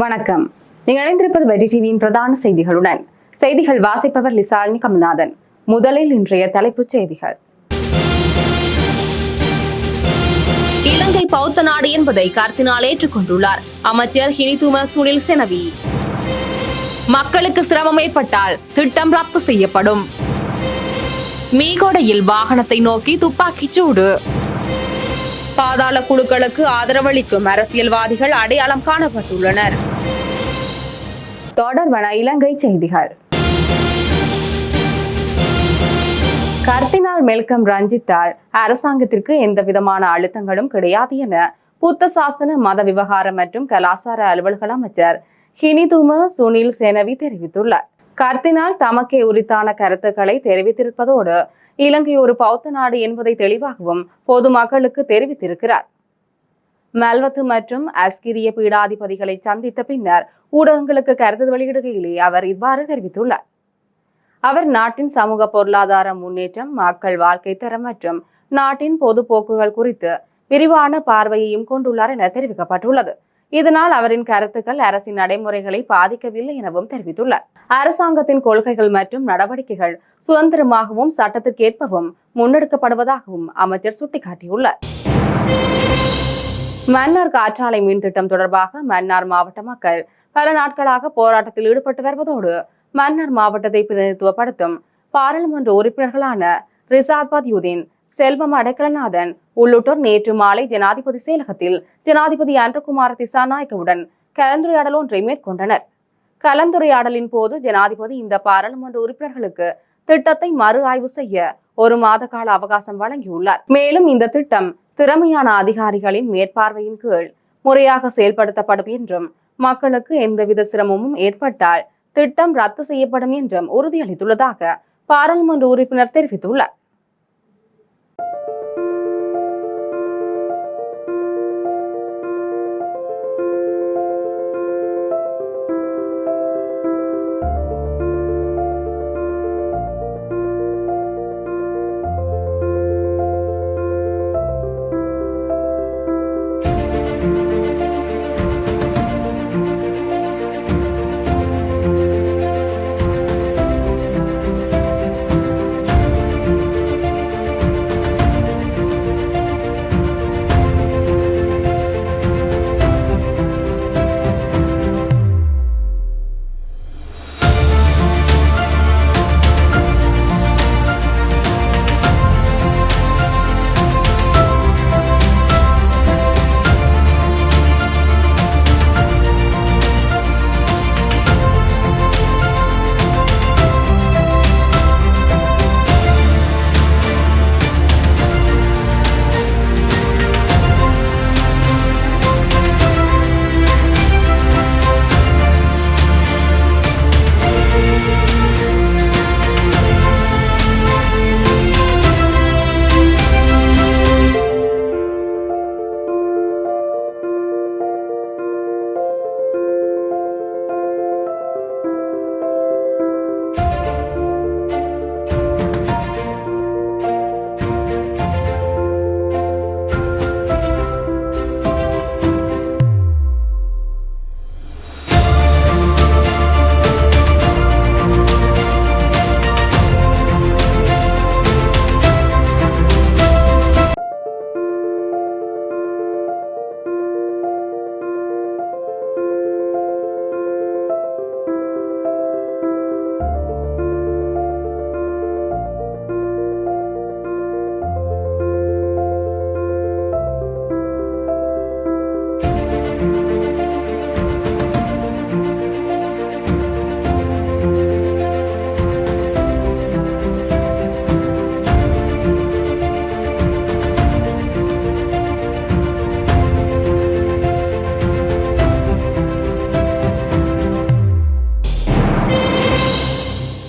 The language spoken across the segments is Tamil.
வணக்கம். நீங்கள் இணைந்திருப்பது வெற்றி டிவியின் பிரதான செய்திகளுடன். செய்திகள் வாசிப்பவர் லிசாலினி கமல்நாதன். முதலில் இன்றைய தலைப்புச் செய்திகள். இலங்கை பௌத்த நாடு என்பதை கார்த்தினால் ஏற்றுக்கொண்டுள்ளார் அமைச்சர் ஹினிதும சுனில் செனவி. மக்களுக்கு சிரமம் ஏற்பட்டால் திட்டம் ரத்து செய்யப்படும். மீகொடையில் வாகனத்தை நோக்கி துப்பாக்கிச் சூடு. பாதாள குழுக்களுக்கு ஆதரவளிக்கும் அரசியல்வாதிகள் அடையாளம் காணப்பட்டுள்ளனர். தொடர்வன இலங்கை செய்திகள். கர்தினால் மெல்கம் ரஞ்சித்தால் அரசாங்கத்திற்கு எந்த விதமான அழுத்தங்களும் கிடையாது என புத்த சாசன மத விவகாரம் மற்றும் கலாசார அலுவல்கள் அமைச்சர் ஹினிதும சுனில் சேனவி தெரிவித்துள்ளார். கர்தினால் தமக்கே உரித்தான கருத்துக்களை தெரிவித்திருப்பதோடு இலங்கை ஒரு பௌத்த நாடு என்பதை தெளிவாகவும் பொதுமக்களுக்கு தெரிவித்திருக்கிறார். மல்வத்து மற்றும் அஸ்கிரிய பீடாதிபதிகளை சந்தித்த பின்னர் ஊடகங்களுக்கு கருத்து வெளியிடுகையிலே அவர் இவ்வாறு தெரிவித்துள்ளார். அவர் நாட்டின் சமூக பொருளாதார முன்னேற்றம் மக்கள் வாழ்க்கை தரம் மற்றும் நாட்டின் பொது போக்குகள் குறித்து விரிவான பார்வையையும் கொண்டுள்ளார் என தெரிவிக்கப்பட்டுள்ளது. இதனால் அவரின் கருத்துக்கள் அரசின் நடைமுறைகளை பாதிக்கவில்லை எனவும் தெரிவித்துள்ளார். அரசாங்கத்தின் கொள்கைகள் மற்றும் நடவடிக்கைகள் சுதந்திரமாகவும் சட்டத்திற்கேற்பவும் முன்னெடுக்கப்படுவதாகவும் அமைச்சர் சுட்டிக்காட்டியுள்ளார். மன்னார் காற்றாலை மின் திட்டம் தொடர்பாக மன்னார் மாவட்ட மக்கள் பல நாட்களாக போராட்டத்தில் ஈடுபட்டு வருவதோடு மன்னார் மாவட்டத்தை பிரதிநிதித்துவப்படுத்தும் பாராளுமன்ற உறுப்பினர்களான ரிசாத் பதியுதீன் செல்வம் அடைக்கலநாதன் உள்ளிட்டோர் நேற்று மாலை ஜனாதிபதி செயலகத்தில் ஜனாதிபதி அன்றகுமார் திசாநாயக்கவுடன் கலந்துரையாடல் ஒன்றை மேற்கொண்டனர். கலந்துரையாடலின் போது ஜனாதிபதி இந்த பாராளுமன்ற உறுப்பினர்களுக்கு திட்டத்தை மறு ஆய்வு செய்ய ஒரு மாத கால அவகாசம் வழங்கியுள்ளார். மேலும் இந்த திட்டம் திறமையான அதிகாரிகளின் மேற்பார்வையின் கீழ் முறையாக செயல்படுத்தப்படும் என்றும் மக்களுக்கு எந்தவித சிரமமும் ஏற்பட்டால் திட்டம் ரத்து செய்யப்படும் என்றும் உறுதியளித்துள்ளதாக பாராளுமன்ற உறுப்பினர் தெரிவித்துள்ளார்.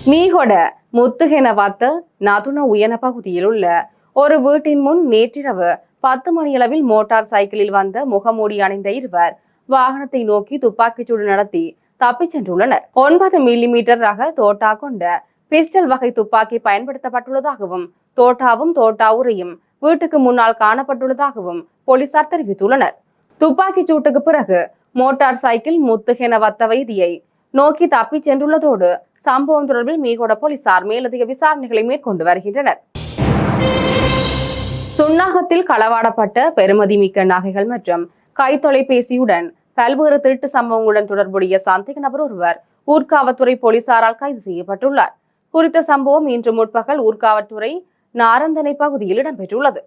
மீகொட முத்துகெனவாத்த நதுன உயன பகுதியில் உள்ள ஒரு வீட்டின் முன் நேற்றிரவு பத்து மணியளவில் மோட்டார் சைக்கிளில் வந்த முகமூடி அணிந்த இருவர் வாகனத்தை நோக்கி துப்பாக்கிச்சூடு நடத்தி தப்பிச் சென்றுள்ளனர். ஒன்பது மில்லிமீட்டர் ரக தோட்டா கொண்ட பிஸ்டல் வகை துப்பாக்கி பயன்படுத்தப்பட்டுள்ளதாகவும் தோட்டாவும் தோட்டா உரையும் வீட்டுக்கு முன்னால் காணப்பட்டுள்ளதாகவும் போலீசார் தெரிவித்துள்ளனர். துப்பாக்கிச் சூட்டுக்கு பிறகு மோட்டார் சைக்கிள் முத்துகென வத்த வைத்தியை நோக்கி தப்பிச் சென்றுள்ளதோடு சம்பவம் தொடர்பில் மீகோட போலீசார் மேலதிக விசாரணைகளை மேற்கொண்டு வருகின்றனர். சுன்னாகத்தில் களவாடப்பட்ட பெருமதிமிக்க நகைகள் மற்றும் கைத்தொலைபேசியுடன் பல்வேறு திருட்டு சம்பவங்களுடன் தொடர்புடைய சந்தேக நபர் ஒருவர் ஊர்காவத்துறை போலீசாரால் கைது செய்யப்பட்டுள்ளார். குறித்த சம்பவம் இன்று முற்பகல் ஊர்காவத்துறை நாரந்தனை பகுதியில் இடம்பெற்றுள்ளது.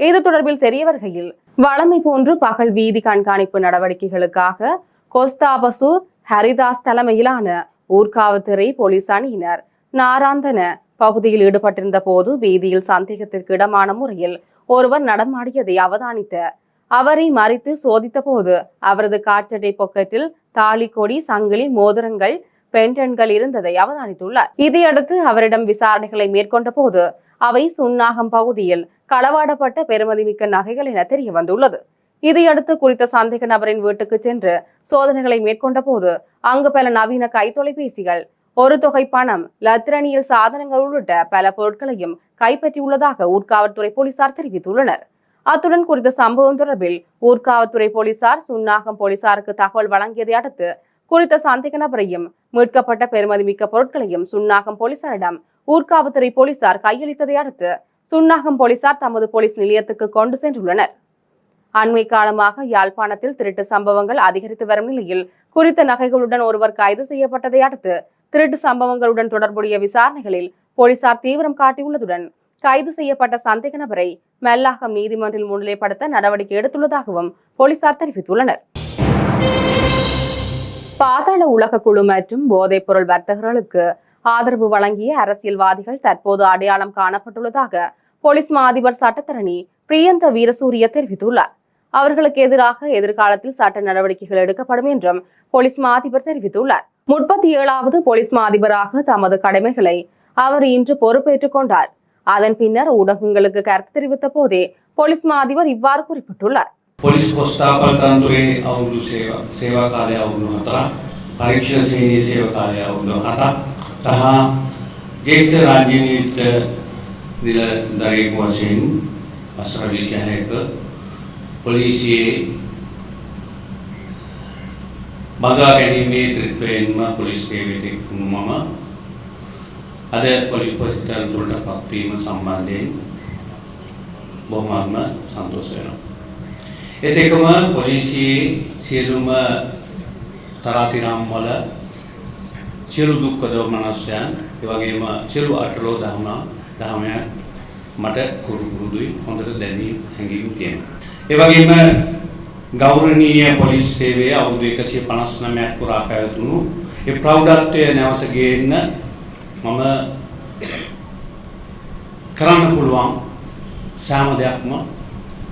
இது தொடர்பில் தெரிய வருகையில் வழமை போன்று பகல் வீதி கண்காணிப்பு நடவடிக்கைகளுக்காக கொஸ்தாபசு ஹரிதாஸ் தலைமையிலான ஊர்காவத்துறை போலீஸ் அணியினர். நாராந்தன பகுதியில் ஈடுபட்டிருந்த போது வீதியில் சந்தேகத்திற்கு இடமான முறையில் ஒருவர் நடமாடியதை அவதானித்த. அவரை மறித்து சோதித்த போது அவரது காற்றடை பொக்கெட்டில் தாலி கொடி சங்கிலி மோதிரங்கள் பெண்டன்கள் இருந்ததை அவதானித்துள்ளார். இதையடுத்து அவரிடம் விசாரணைகளை மேற்கொண்ட போது அவை சுன்னாகம் பகுதியில் களவாடப்பட்ட பெருமதிமிக்க நகைகள் என தெரிய வந்துள்ளது இதையடுத்து குறித்த சந்தேக நபரின் வீட்டுக்கு சென்று சோதனைகளை மேற்கொண்ட போது அங்கு பல நவீன கைத்தொலைபேசிகள் ஒரு தொகை பணம் லத்திரனியல் சாதனங்கள் உள்ளிட்ட பல பொருட்களையும் கைப்பற்றியுள்ளதாக ஊர்காவல்துறை போலீசார் தெரிவித்துள்ளனர். அத்துடன் குறித்த சம்பவம் தொடர்பில் ஊர்காவல்துறை போலீசார் சுன்னாகம் போலீசாருக்கு தகவல் வழங்கியதை அடுத்து குறித்த சந்தேக நபரையும் மீட்கப்பட்ட பெறுமதிமிக்க பொருட்களையும் சுன்னாகம் போலீசாரிடம் ஊர்காவல்துறை போலீசார் கையளித்ததை அடுத்து சுன்னாகம் போலீசார் தமது போலீஸ் நிலையத்துக்கு கொண்டு சென்றுள்ளனர். அண்மை காலமாக யாழ்ப்பாணத்தில் திருட்டு சம்பவங்கள் அதிகரித்து வரும் நிலையில் குறித்த நகைகளுடன் ஒருவர் கைது செய்யப்பட்டதை அடுத்து திருட்டு சம்பவங்களுடன் தொடர்புடைய விசாரணைகளில் போலீசார் தீவிரம் காட்டியுள்ளதுடன் கைது செய்யப்பட்ட சந்தேக நபரை மெல்லாகம் நீதிமன்றில் முன்னிலைப்படுத்த நடவடிக்கை எடுத்துள்ளதாகவும் போலீசார் தெரிவித்துள்ளனர். பாதாள உலக குழு மற்றும் போதைப் பொருள் வர்த்தகர்களுக்கு ஆதரவு வழங்கிய அரசியல்வாதிகள் தற்போது அடையாளம் காணப்பட்டுள்ளதாக போலீஸ் மா அதிபர் சட்டத்தரணி பிரியந்த வீரசூரிய தெரிவித்துள்ளார். அவர்களுக்கு எதிராக எதிர்காலத்தில் சட்ட நடவடிக்கைகள் எடுக்கப்படும் என்றும் போலீஸ் மா அதிபர் தெரிவித்துள்ளார். முப்பத்தி ஏழாவது போலீஸ் மா அதிபராக தமது கடமைகளை அவர் இன்று பொறுப்பேற்றுக் கொண்டார். அதன் பின்னர் ஊடகங்களுக்கு கருத்து தெரிவித்த போதே போலீஸ் மா அதிபர் இவ்வாறு குறிப்பிட்டுள்ளார். ಪೊಲೀಸ್ ಪುಸ್ತಕಂದ್ರೆ ಅವರು ಸೇವಾ ಸೇವಾ ಕಾರ್ಯ ಅವನು ಹತ್ರ ಪರೀಕ್ಷಾ ಸೇನೆ ಸೇವಾ ಕಾರ್ಯ ಅವನು ಹತ್ರ ಸಹ ಜ್ಯೇಷ್ಠ ರಾಜನೀತಿ ದರೇಕುವ ಸಿಂಗ್ ಸರ್ವಿಸ್ ಹೇಗೆ පොලිසියේ මගා ගැනීමේ ත්‍රිත්වයෙන්ම පොලිස් සේවයට එක්වුණු මම අද පොලිස් පොලිස්තන්තුරට පත්වීම සම්බන්ධයෙන් බොහොමත්ම සන්තෝෂ වෙනවා ඒත් එකම පොලිසියේ සියලුම තරාතිරම් වල සියලු දුක්ඛ දෝමනස්යන් ඒ වගේම සියලු අටලෝ දහම දහමයන් මට කුරු කුරුදුයි හොඳට දැනීම් හැඟීම් තියෙනවා. ඒ වගේම ගෞරවනීය පොලිස් සේවය අවුරුදු 159ක් පුරා පැවතුණු ඒ ප්‍රෞಢත්වය නැවත ගේන්න මම කරන්න පුළුවන් සෑම දෙයක්ම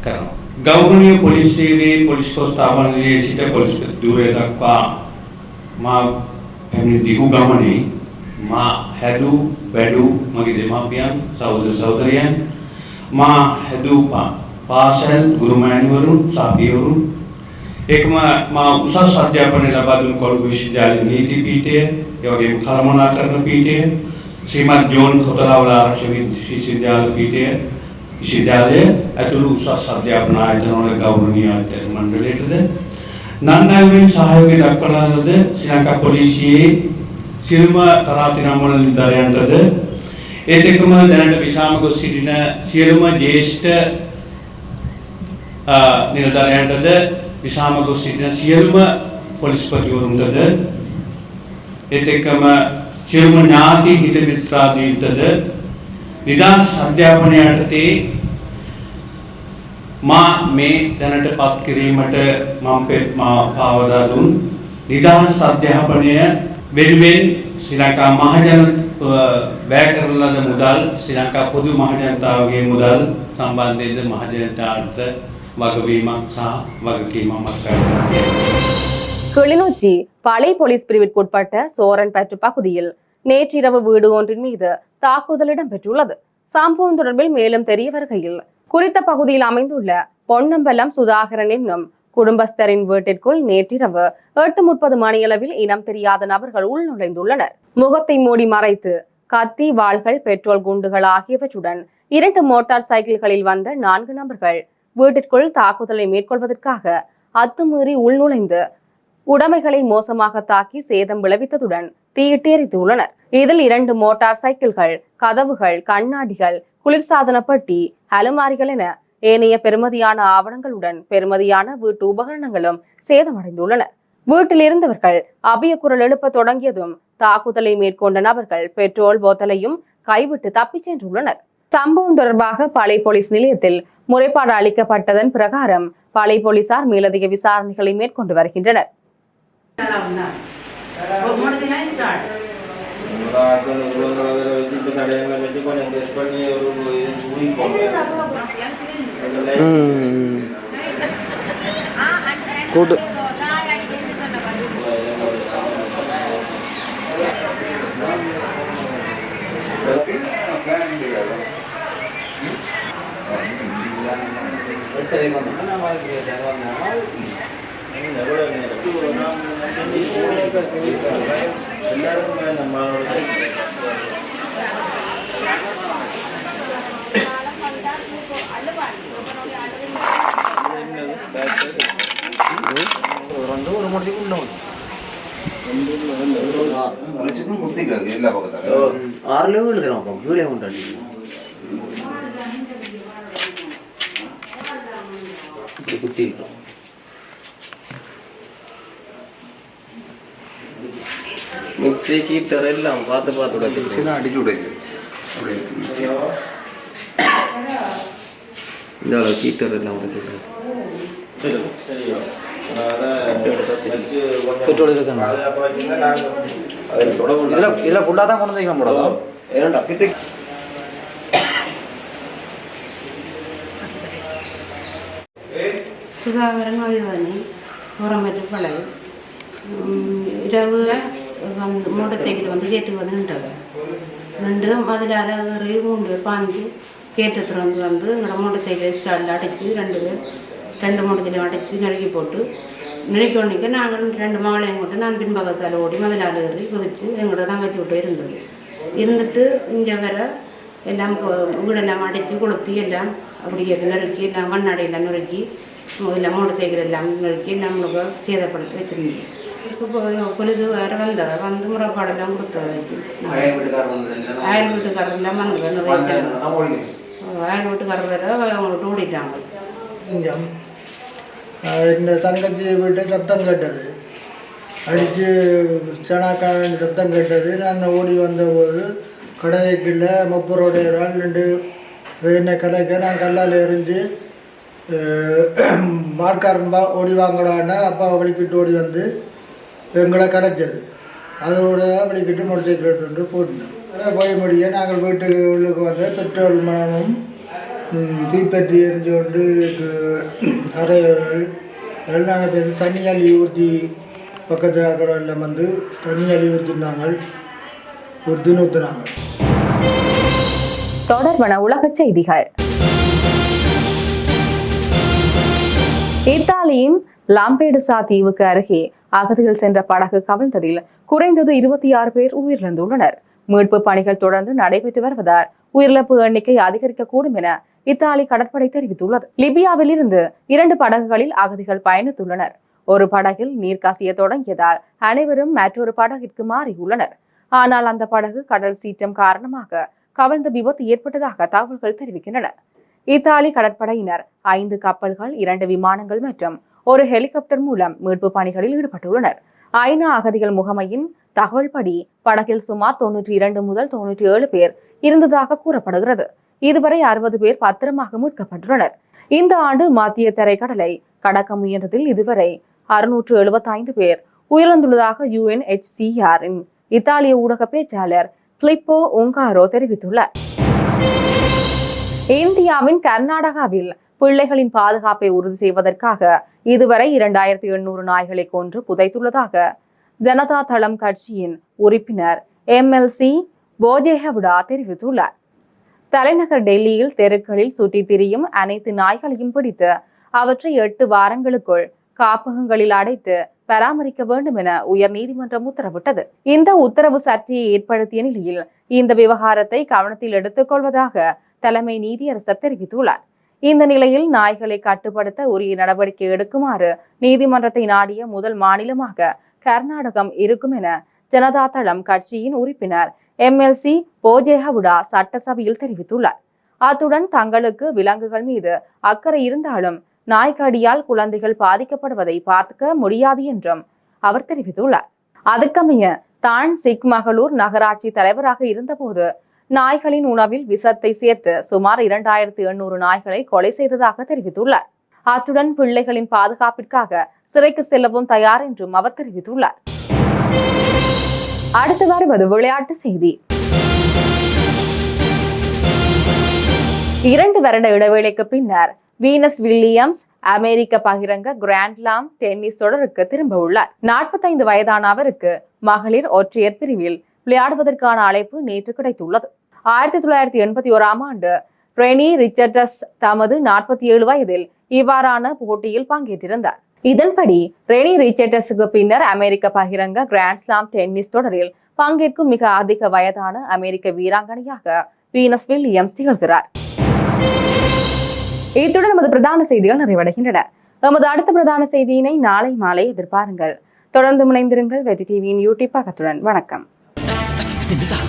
කරනවා. ගෞරවනීය පොලිස් සේවයේ පොලිස් කොස්තාපනයේ සිට පොලිස් ධූරය දක්වා මා පැමිණි දිගු ගමනේ මා හැදූ වැඩූ මගේ දෙමාපියන් සහෝදර සහෝදරයන් මා හැදූ පා- පාසල් ගුරු මෑණිවරුන් සභියවරුන්. ඒකම මා උසස් අධ්‍යාපනය ලබා දුන් කොළඹ විශ්වවිද්‍යාලයේ නීති පීඨය ඒ වගේම කළමනාකරණ පීඨය ශ්‍රීමත් ජෝන් කොතලාවල ආරක්ෂක විශ්වවිද්‍යාල පීඨය විශ්වවිද්‍යාලය ඇතුළු උසස් අධ්‍යාපන ආයතනවල ගෞරවනීය ආචාර්ය මණ්ඩලයටද නන්නායුරින් සහයෝගය දක්වන ලද ශ්‍රී ලංකා පොලිසියේ සියලුම තරාතිරම් වල නිලධාරියන්ටද ඒත් එක්කම දැනට විසාම ගොස් සිටින සියලුම ජ්‍යෙෂ්ඨ අ, නිලධාරියන්ටද විසාම ගොස් සිටින සියලුම පොලිස්පතිවරුන්ටද ඒත් එක්කම සියලුම ඥාති හිත මිත්‍රාදීන්ටද නිදහස් අධ්‍යාපනය යටතේ මා මේ දැනට පත් කිරීමට මම පෙත් මා පාවදා දුන්. නිදහස් අධ්‍යාපනය වෙනුවෙන් ශ්‍රී ලංකා මහජන වැය කරන ලද මුදල් ශ්‍රී ලංකා පොදු මහජනතාවගේ මුදල් සම්බන්ධයෙන්ද මහජනතාවට கிளிநொச்சி பழை போலீஸ் பிரிவிற்குட்பட்ட சோரன் சோரன்பேட்டு பகுதியில் நேற்றிரவு வீடு ஒன்றின் மீது தாக்குதல் இடம்பெற்றுள்ளது சம்பவம் தொடர்பில் மேலும் தெரிய வருகையில் குறித்த பகுதியில் அமைந்துள்ள பொன்னம்பலம் சுதாகரன் என்னும் குடும்பஸ்தரின் வீட்டிற்குள் நேற்றிரவு எட்டு முப்பது மணியளவில் இனம் தெரியாத நபர்கள் உள்நுழைந்துள்ளனர். முகத்தை மூடி மறைத்து கத்தி வாள்கள் பெட்ரோல் குண்டுகள் ஆகியவற்றுடன் இரண்டு மோட்டார் சைக்கிள்களில் வந்த நான்கு நபர்கள் வீட்டிற்குள் தாக்குதலை மேற்கொள்வதற்காக அத்துமீறி உள்நுழைந்து உடைமைகளை மோசமாக தாக்கி சேதம் விளைவித்ததுடன் தீயிட்டு எரித்துள்ளனர் இதில் இரண்டு மோட்டார் சைக்கிள்கள் கதவுகள் கண்ணாடிகள் குளிர்சாதன பெட்டி அலுமாரிகள் என ஏனைய பெருமதியான ஆவணங்களுடன் பெருமதியான வீட்டு உபகரணங்களும் சேதமடைந்துள்ளன. வீட்டில் இருந்தவர்கள் அபிய குரல் எழுப்ப தொடங்கியதும் தாக்குதலை மேற்கொண்ட நபர்கள் பெட்ரோல் போத்தலையும் கைவிட்டு தப்பிச் சென்றுள்ளனர். சம்பவம் தொடர்பாக பளை போலீஸ் நிலையத்தில் முறைப்பாடு அளிக்கப்பட்டதன் பிரகாரம் பளை போலீசார் மேலதிக விசாரணைகளை மேற்கொண்டு வருகின்றனர். கூட்டு. ஒரு முடிச்சு உண்டு எல்லா பக்கத்தாலும் ஆறுல எழுதுறோம் அப்போ. கீழே உண்டு இப்படி குத்தி இருக்கோம் மிக்சி கீட்டர் எல்லாம் பார்த்து பார்த்து விட சின்ன அடிச்சு விடுது. இந்த கீட்டர் எல்லாம் உடைச்சு பெட்ரோல் இருக்குங்க இதுல இதுல ஃபுல்லா தான் கொண்டு வந்து போடலாம் ஏன்டா? பிட்டு சுதாகரன் வயதானி உரமற்ற பழகு இரவு வந்து மூடத்தைக்கில் வந்து கேட்டுக்கு வந்து நின்றது நின்று அதில் ஏறி மூணு பேர் பாஞ்சு கேட்டு வந்து வந்து எங்களோட மூடத்தைக்கில் ஸ்டாலில் அடைச்சி ரெண்டு பேர் ரெண்டு மூடத்தையும் அடைச்சி நறுக்கி போட்டு நறுக்கி ஒன்றிக்க நாங்கள் ரெண்டு மகளையும் கொண்டு நான் பின்பக்கத்தால் ஓடி முதல் ஏறி குதித்து எங்களோட தங்கச்சி விட்டு இருந்தது இருந்துட்டு இங்கே வர எல்லாம் வீடெல்லாம் அடைச்சி கொளுத்தி எல்லாம் அப்படியே நொறுக்கி எல்லாம் கண்ணாடியெல்லாம் நொறுக்கி மூட தேய்க்கிற எல்லாம் நறுக்கி நம்மளுக்கு சேதப்படுத்தி வச்சுருந்தோம் இப்போ பொழுது வேறு வந்தவ வந்து முறைப்பாடெல்லாம் கொடுத்தவைக்கு அயல் வீட்டுக்காரெல்லாம் வந்து நிறைய அயல் வீட்டுக்காரர் வேற அவங்கள்ட்ட ஓடிட்டாங்க. இந்த தங்கச்சி வீட்டு சத்தம் கேட்டது. அடித்து சனாக்கான சத்தம் கேட்டது. நான் ஓடி வந்தபோது கடைக்குள்ள முப்பரோடைய ஆள் ரெண்டு என்னை கடைக்க நான் கல்லால் எறிஞ்சு மார்க்காரன்பா ஓடி வாங்கடான்னா அப்பா வலிக்கிட்டு ஓடி வந்து எங்களை கரைச்சது. அதோட வலிக்கிட்டு முடிச்சு எடுத்துட்டு போட்டோம் போய் முடிய நாங்கள் வீட்டுக்கு உள்ளுக்கு வந்து பெட்ரோல் மனமும் ம், தீப்பெட்டி எரிஞ்சு கொண்டு அறைகள் நாங்கள் பேர் தண்ணி அள்ளி ஊற்றி பக்கத்தில் இருக்கிற எல்லாம் வந்து தண்ணி அள்ளி ஊற்றினாங்க ஊற்றின்னு ஊற்றினாங்க தொடர்பான உலக செய்திகள். இத்தாலியின் லாம்பேடுசா தீவுக்கு அருகே அகதிகள் சென்ற படகு கவிழ்ந்ததில் குறைந்தது இருபத்தி ஆறு பேர் உயிரிழந்துள்ளனர். மீட்பு பணிகள் தொடர்ந்து நடைபெற்று வருவதால் உயிரிழப்பு எண்ணிக்கை அதிகரிக்கக்கூடும் என இத்தாலி கடற்படை தெரிவித்துள்ளது. லிபியாவில் இருந்து இரண்டு படகுகளில் அகதிகள் பயணித்துள்ளனர். ஒரு படகில் நீர் கசிய தொடங்கியதால் அனைவரும் மற்றொரு படகிற்கு மாறியுள்ளனர். ஆனால் அந்த படகு கடல் சீற்றம் காரணமாக கவிழ்ந்த விபத்து ஏற்பட்டதாக தகவல்கள் தெரிவிக்கின்றன. இத்தாலி கடற்படையினர் ஐந்து கப்பல்கள் இரண்டு விமானங்கள் மற்றும் ஒரு ஹெலிகாப்டர் மூலம் மீட்பு பணிகளில் ஈடுபட்டுள்ளனர். ஐநா அகதிகள் முகமையின் தகவல்படி படகில் சுமார் தொன்னூற்றி இரண்டு முதல் தொன்னூற்றி ஏழு பேர் இருந்ததாக கூறப்படுகிறது. இதுவரை அறுபது பேர் பத்திரமாக மீட்கப்பட்டுள்ளனர். இந்த ஆண்டு மத்திய தரைக்கடலை கடக்க முயன்றதில் இதுவரை அறுநூற்று எழுபத்தைந்து பேர் உயிரிழந்துள்ளதாக யுஎன்ஹெச்சிஆரின் இத்தாலிய ஊடக பேச்சாளர் கிளிப்போ உங்காரோ தெரிவித்துள்ளார். இந்தியாவின் கர்நாடகாவில் பிள்ளைகளின் பாதுகாப்பை உறுதி செய்வதற்காக இதுவரை இரண்டாயிரத்தி எண்ணூறு நாய்களை கொன்று புதைத்துள்ளதாக ஜனதா தளம் கட்சியின் உறுப்பினர் எம்எல்சி போஜேஹவுடா தெரிவித்துள்ளார். தலைநகர் டெல்லியில் தெருக்களில் சுற்றித் திரியும் அனைத்து நாய்களையும் பிடித்து அவற்றை எட்டு வாரங்களுக்குள் காப்பகங்களில் அடைத்து பராமரிக்க வேண்டும் என உயர் நீதிமன்றம் உத்தரவிட்டது. இந்த உத்தரவு சர்ச்சையை ஏற்படுத்திய நிலையில் இந்த விவகாரத்தை கவனத்தில் எடுத்துக் கொள்வதாக தலைமை நீதியரசர் தெரிவித்துள்ளார். இந்த நிலையில் நாய்களை கட்டுப்படுத்த உரிய நடவடிக்கை எடுக்குமாறு நீதிமன்றத்தை நாடிய முதல் மாநிலமாக கர்நாடகம் இருக்கும் என ஜனதா தளம் கட்சியின் உறுப்பினர் எம்எல்சி போஜேஹவுடா சட்டசபையில் தெரிவித்துள்ளார். அத்துடன் தங்களுக்கு விலங்குகள் மீது அக்கறை இருந்தாலும் நாய்க்கடியால் குழந்தைகள் பாதிக்கப்படுவதை பார்க்க முடியாது என்றும் அவர் தெரிவித்துள்ளார். அதுக்கமைய தான் சிக்மகளூர் நகராட்சி தலைவராக இருந்தபோது நாய்களின் உணவில் விஷத்தை சேர்த்து சுமார் இரண்டாயிரத்து எண்ணூறு நாய்களை கொலை செய்ததாக தெரிவித்துள்ளார். அத்துடன் பிள்ளைகளின் பாதுகாப்பிற்காக சிறைக்கு செல்லவும் தயார் என்றும் அவர் தெரிவித்துள்ளார். அடுத்து வருவது விளையாட்டு செய்தி. இரண்டு வருட இடைவேளைக்கு பின்னர் வீனஸ் வில்லியம்ஸ் அமெரிக்க பகிரங்க கிராண்ட்லாம் டென்னிஸ் தொடருக்கு திரும்ப உள்ளார். நாற்பத்தைந்து வயதான அவருக்கு மகளிர் ஒற்றையர் பிரிவில் விளையாடுவதற்கான அழைப்பு நேற்று கிடைத்துள்ளது. ஆயிரத்தி தொள்ளாயிரத்தி எண்பத்தி ஓராம் ஆண்டு ரெனி ரிச்சர்டஸ் தமது நாற்பத்தி ஏழு வயதில் இவ்வாறான போட்டியில் பங்கேற்றிருந்தார். இதன்படி ரெனி ரிச்சர்டஸுக்கு பின்னர் அமெரிக்க பகிரங்க கிராண்ட்ஸ்லாம் டென்னிஸ் தொடரில் பங்கேற்கும் மிக அதிக வயதான அமெரிக்க வீராங்கனையாக வீனஸ் வில்லியம்ஸ் திகழ்கிறார். இத்துடன் நமது பிரதான செய்திகள் நிறைவடைகின்றன. நமது அடுத்த பிரதான செய்தியினை நாளை மாலை எதிர்பாருங்கள். தொடர்ந்து முனைந்திருங்கள் வெற்றி டிவியின் யூடியூப் பக்கத்துடன். வணக்கம். Tinita.